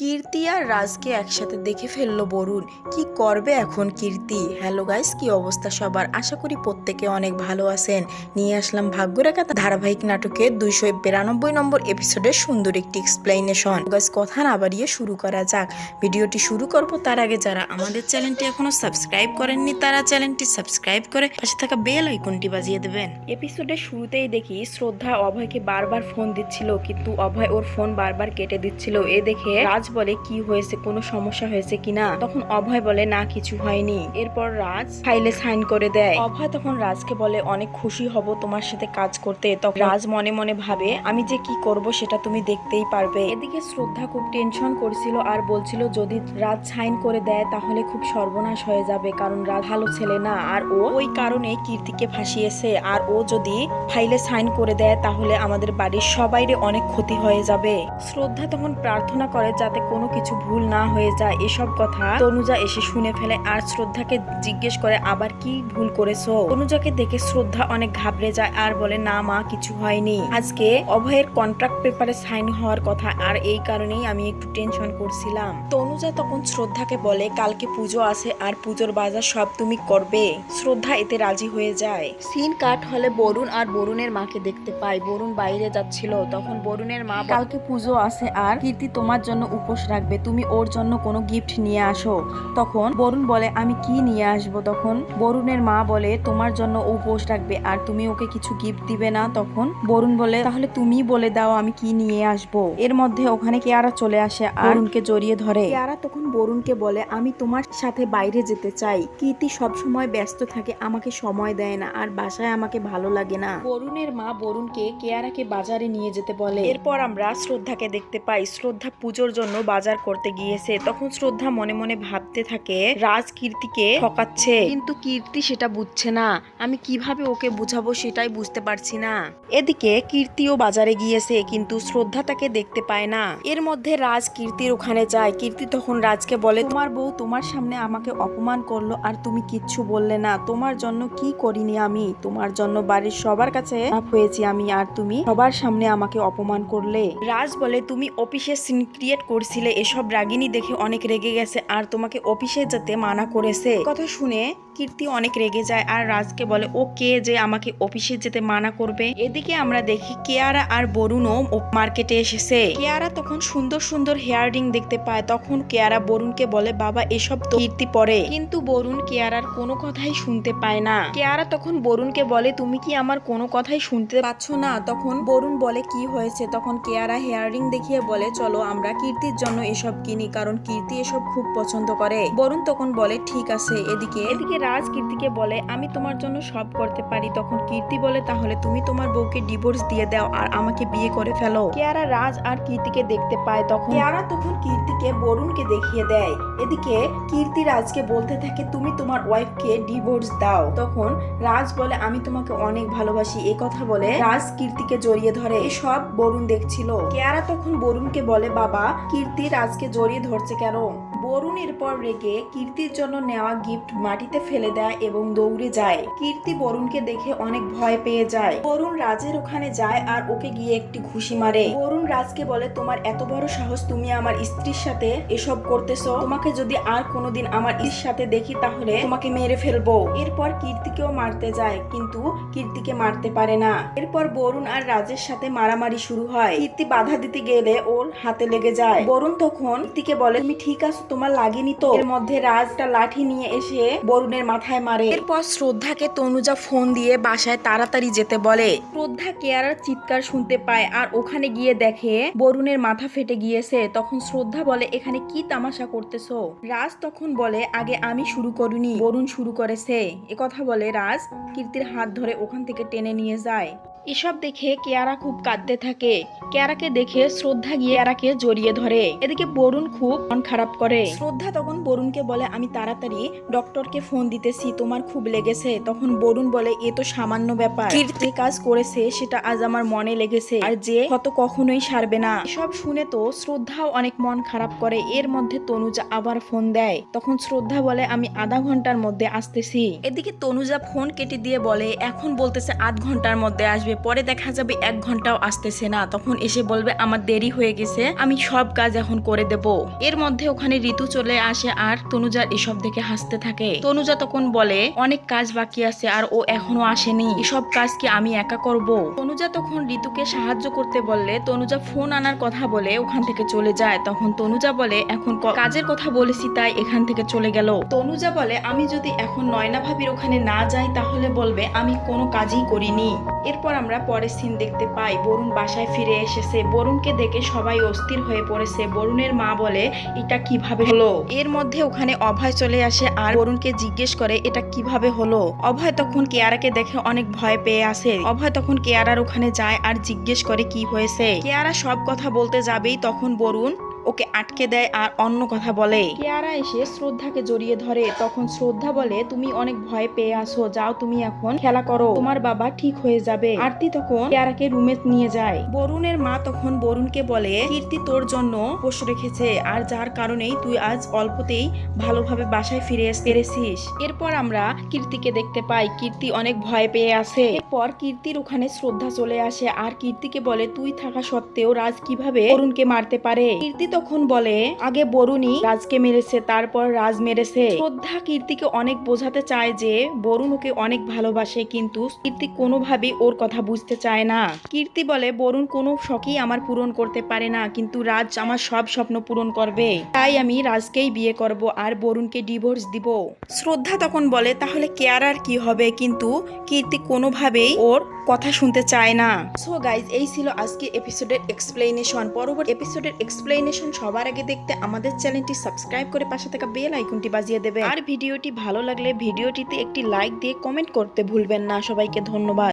কীর্তি আর রাজকে একসাথে দেখে ফেলল বরুণ। কি করবে এখন কীর্তি? হ্যালো গাইস, কি অবস্থা সবার? আশা করি প্রত্যেকে অনেক ভালো আছেন। নিয়ে আসলাম ভাগ্যরেখা ধারাবাহিক নাটকের দুইশো বিরানব্বই নম্বর এপিসোডের সুন্দর একটি এক্সপ্লেনেশন গাইস কথা না বাড়িয়ে শুরু করা যাক। ভিডিওটি শুরু করব তার আগে যারা আমাদের চ্যানেলটি এখনও সাবস্ক্রাইব করেননি, তারা চ্যানেলটি সাবস্ক্রাইব করে পাশে থাকা বেল আইকনটি বাজিয়ে দেবেন। এপিসোডের শুরুতেই দেখি শ্রদ্ধা অভয়কে বারবার ফোন দিচ্ছিল, কিন্তু অভয় ওর ফোন বারবার কেটে দিচ্ছিল। এ দেখে বলে কি হয়েছে, কোনো সমস্যা হয়েছে কিনা? তখন অভয় বলে, না, কিছু হয়নি। এরপর রাজ ফাইলে সাইন করে দেয়। অভয় তখন রাজকে বলে, অনেক খুশি হব তোমার সাথে কাজ করতে। তখন রাজ মনে মনে ভাবে, আমি যে কি করব সেটা তুমি দেখতেই পারবে। এদিকে শ্রদ্ধা খুব টেনশন করছিল আর বলছিল, যদি রাজ সাইন করে দেয় তাহলে খুব সর্বনাশ হয়ে যাবে, কারণ রাজ ভালো ছেলে না। আর ও ওই কারণে কীর্তিকে ফাঁসিয়েছে। আর ও যদি ফাইলে সাইন করে দেয় তাহলে আমাদের বাড়ির সবাইরে অনেক ক্ষতি হয়ে যাবে। শ্রদ্ধা তখন প্রার্থনা করে যাতে কোনো কিছু ভুল না হয়ে যায় এসব কথা তনুজা এসে শুনে ফেলে আর শ্রদ্ধাকে জিজ্ঞেস করে, আবার কি ভুল করেছ? তনুজাকে দেখে শ্রদ্ধা অনেক ঘাবড়ে যায় আর বলে, না মা, কিছু হয়নি। আজকে অভয়ের কন্ট্রাক্ট পেপারে সাইন হওয়ার কথা আর এই কারণেই আমি একটু টেনশন করছিলাম। তনুজা তখন শ্রদ্ধাকে বলে, কালকে পুজো আছে আর পুজোর বাজার সব তুমি করবে। শ্রদ্ধা এতে রাজি হয়ে যায়। সিন কাট হলে বরুণ আর বরুণের মাকে দেখতে পাই বরুণ বাইরে যাচ্ছিল। তখন বরুণের মা কালকে পুজো আছে আর কীর্তি তোমার জন্য উপোস রাখবে তুমি ওর জন্য কোনো গিফট নিয়ে আসো। তখন বরুণ বলে আমি কি নিয়ে আসব তখন? বরুণের মা বলে তোমার জন্য উপোস রাখবে আর তুমি ওকে কিছু গিফট দিবে না। তখন বরুণ বলে তাহলে তুমি বলে দাও আমি কি নিয়ে আসব। এর মধ্যে ওখানে কেয়ারা চলে আসে আর বরুণকে জড়িয়ে ধরে। কেয়ারা তখন বরুণকে বলে আমি তোমার সাথে বাইরে যেতে চাই। কীর্তি সব সময় ব্যস্ত থাকে আমাকে সময় দেয় না আর বাসায় আমাকে ভালো লাগে না। বরুণের মা বরুণকে কেয়ারাকে বাজারে নিয়ে যেতে বলে। এরপর আমরা শ্রদ্ধাকে দেখতে পাই। শ্রদ্ধা পুজোর জন্য বাজার করতে গিয়েছে। তখন শ্রদ্ধা মনে মনে ভাবতে থাকে রাজ কীর্তিকে ঠকাচ্ছে। কিন্তু কীর্তি সেটা বুঝছে না। আমি কীভাবে ওকে বুঝাবো সেটাই বুঝতে পারছি না। এদিকে কীর্তিও বাজারে গিয়েছে কিন্তু শ্রদ্ধা তাকে দেখতে পায় না। এর মধ্যে রাজ কীর্তির ওখানে যায়। কীর্তি তখন রাজকে বলে তোমার বউ তোমার সামনে আমাকে অপমান করল আর তুমি কিচ্ছু বললে না। তোমার জন্য কি করিনি আমি? তোমার জন্য বাড়ির সবার কাছে হয়েছি আমি আর তুমি সবার সামনে আমাকে অপমান করলে। রাজ বলে তুমি অফিসে সিন ক্রিয়েট করছিলে, এসব রাগিনী দেখে অনেক রেগে গেছে আর তোমাকে অফিসে যেতে মানা করেছে। কথা শুনে কীর্তি অনেক রেগে যায় আর রাজকে বলে, ও কে যে আমাকে অফিসে যেতে মানা করবে? এদিকে আমরা দেখি কেয়ারা আর বরুণও মার্কেটে এসেছে। কেয়ারা তখন সুন্দর সুন্দর হেয়ারিং দেখতে পায়। তখন কেয়ারা বরুণকে বলে, বাবা, এসব তো কীর্তি পরে। কিন্তু বরুণ কেয়ারার কোনো কথাই শুনতে পায় না। কেয়ারা তখন বরুণকে বলে, তুমি কি আমার কোনো কথাই শুনতে পাচ্ছ না? তখন বরুণ বলে, কি হয়েছে? তখন কেয়ারা হেয়ারিং দেখিয়ে বলে, চলো, আমরা কীর্তির জন্য এসব কিনি কারণ কীর্তি এসব খুব পছন্দ করে। বরুণ তখন বলে ঠিক আছে এদিকে এদিকে রাজ কীর্তিকে বলে আমি তোমার জন্য সব করতে পারি। তখন কীর্তি বলে তাহলে তুমি তোমার বউকে ডিভোর্স দিয়ে দাও আর আমাকে বিয়ে করে ফেলো। কেয়ারা রাজ আর কীর্তিকে দেখতে পায় তখন কেয়ারা তখন কীর্তিকে বরুণকে দেখিয়ে দেয়। এদিকে কীর্তি রাজকে বলতে থাকে তুমি তোমার ওয়াইফকে ডিভোর্স দাও। তখন রাজ বলে আমি তোমাকে অনেক ভালোবাসি। এ কথা বলে রাজ কীর্তিকে জড়িয়ে ধরে। সব বরুণ দেখছিল। কেয়ারা তখন বরুণকে বলে বাবা কীর্তি রাজকে জড়িয়ে ধরছে কেন? বরুণ এরপর রেগে কীর্তির জন্য নেওয়া গিফট মাটিতে ফেলে দেয় এবং দৌড়ে যায়। কীর্তি বরুণকে দেখে অনেক ভয় পেয়ে যায়। বরুণ রাজের ওখানে যায় আর ওকে গিয়ে একটি ঘুষি মারে। বরুণ রাজকে বলে, তোমার এত বড় সাহস তুমি আমার স্ত্রীর সাথে এসব করতেছো। তোমাকে যদি আর কোনোদিন আমার স্ত্রীর সাথে দেখি তাহলে তোমাকে মেরে ফেলব। এরপর কীর্তিকেও মারতে যায়, কিন্তু কীর্তিকে মারতে পারে না। এরপর বরুণ আর রাজের সাথে মারামারি শুরু হয়। কীর্তি বাধা দিতে গেলে ওর হাতে লেগে যায়। বরুণ তখন কীর্তিকে বলে তুমি ঠিক আছো? তোমার লাগেনি তো? এর মধ্যে রাজটা লাঠি নিয়ে এসে বরুণের মাথায় মারে। এরপর শ্রদ্ধাকে তনুজা ফোন দিয়ে বাসায় তাড়াতাড়ি যেতে বলে। শ্রদ্ধা কেয়ারার চিৎকার শুনতে পায় আর ওখানে গিয়ে দেখে বরুণের মাথা ফেটে গিয়েছে। তখন শ্রদ্ধা বলে এখানে কি তামাশা করতেছো? রাজ তখন বলে আগে আমি শুরু করিনি বরুণ শুরু করেছে। কথা বলে রাজ কীর্তির হাত ধরে ওখান থেকে টেনে নিয়ে যায়। এসব দেখে কেয়ারা খুব কাঁদতে থাকে। কেয়ারাকে দেখে শ্রদ্ধা গিয়ে কেয়ারাকে জড়িয়ে ধরে। এদিকে বরুণ খুব মন খারাপ করে। শ্রদ্ধা তখন বরুণকে বলে আমি তাড়াতাড়ি ডক্টরকে ফোন দিতেছি তোমার খুব লেগেছে। তখন বরুণ বলে এ তো সামান্য ব্যাপার। কীর্তি। কাজ করেছে সেটা আজ আমার মনে লেগেছে। আর যে হয়তো কখনোই সারবে না। সব শুনে তো শ্রদ্ধাও অনেক মন খারাপ করে। এর মধ্যে তনুজা আবার ফোন দেয়। তখন শ্রদ্ধা বলে আমি আধা ঘণ্টার মধ্যে আসতেছি। এদিকে তনুজা ফোন কেটে দিয়ে বলে এখন বলতেছে আধ ঘণ্টার মধ্যে আসবে। আসবে পরে দেখা যাবে এক ঘন্টাও আসতেছে না। তখন এসে বলবে, আমার দেরি হয়ে গেছে, আমি সব কাজ এখন করে দেব। এর মধ্যে ওখানে ঋতু চলে আসে আর তনুজার এসব দেখে হাসতে থাকে। তনুজা তখন বলে, অনেক কাজ বাকি আছে আর ও এখনও আসেনি, এসব কাজ কি আমি একা করব? তনুজা তখন ঋতুকে সাহায্য করতে বললে, তনুজা ফোন আনার কথা বলে ওখান থেকে চলে যায়। তখন তনুজা বলে, এখন কাজের কথা বলেছি তাই এখান থেকে চলে গেল। তনুজা বলে, আমি যদি এখন নয়না ভাবির ওখানে না যাই তাহলে বলবে, আমি কোনো কাজই করিনি। এরপর আমরা পরের সিন দেখতে পাই। বরুণ বাসায় ফিরে এসেছে। বরুণকে দেখে সবাই অস্থির হয়ে পড়েছে। বরুণের মা বলে, এটা কীভাবে হলো? এর মধ্যে ওখানে অভয় চলে আসে আর বরুণকে জিজ্ঞেস করে, এটা কীভাবে হলো? অভয় তখন কেয়ারাকে দেখে অনেক ভয় পেয়ে আসে। অভয় তখন কেয়ারার ওখানে যায় আর জিজ্ঞেস করে, কি হয়েছে? কেয়ারা সব কথা বলতে যাবেই। তখন বরুণ ওকে আটকে দেয় আর অন্য কথা বলে। কেয়ারা এসে শ্রদ্ধাকে জড়িয়ে ধরে। তখন শ্রদ্ধা বলে, তুমি অনেক ভয় পেয়ে আসো। যাও তুমি এখন খেলা করো। তোমার বাবা ঠিক হয়ে যাবে। আরতি তখন কেয়ারাকে রুমে নিয়ে যায়। বরুণের মা তখন বরুণকে বলে, কীর্তি তোর জন্য পোষ রেখেছে। আর যার কারণেই তুই আজ অল্পতেই ভালোভাবে বাসায় ফিরে পেরেছিস। এরপর আমরা কীর্তিকে দেখতে পাই। কীর্তি অনেক ভয় পেয়ে আছে এরপর কীর্তির ওখানে শ্রদ্ধা চলে আসে। আর কীর্তিকে বলে, তুই থাকা সত্ত্বেও রাজ কীভাবে বরুণকে মারতে পারে? কীর্তি তখন বলে, আগে বরুণই রাজকে মেরেছে, তারপর রাজ মেরেছে। শ্রদ্ধা কীর্তিকে অনেক বোঝাতে চায় যে বরুণ ওকে অনেক ভালোবাসে, কিন্তু কীর্তি কোনোভাবেই ওর কথা বুঝতে চায় না। কীর্তি বলে, বরুণ কোনো শখই আমার পূরণ করতে পারে না, কিন্তু রাজ আমার সব স্বপ্ন পূরণ করবে। তাই আমি রাজকেই বিয়ে করব আর বরুণকে ডিভোর্স দিব। শ্রদ্ধা তখন বলে, তাহলে কেয়ার আর কি হবে? কিন্তু কীর্তি কোনোভাবেই ওর কথা শুনতে চায় না। সো গাইজ এই ছিল আজকে এপিসোডের এক্সপ্লেনেশন পরবর্তী এপিসোডের এক্সপ্লেনেশন সবার আগে দেখতে আমাদের চ্যানেলটি সাবস্ক্রাইব করে পাশে থাকা বেল আইকনটি বাজিয়ে দেবে। আর ভিডিওটি ভালো লাগলে ভিডিওটিতে একটি লাইক দিয়ে কমেন্ট করতে ভুলবেন না। সবাইকে ধন্যবাদ।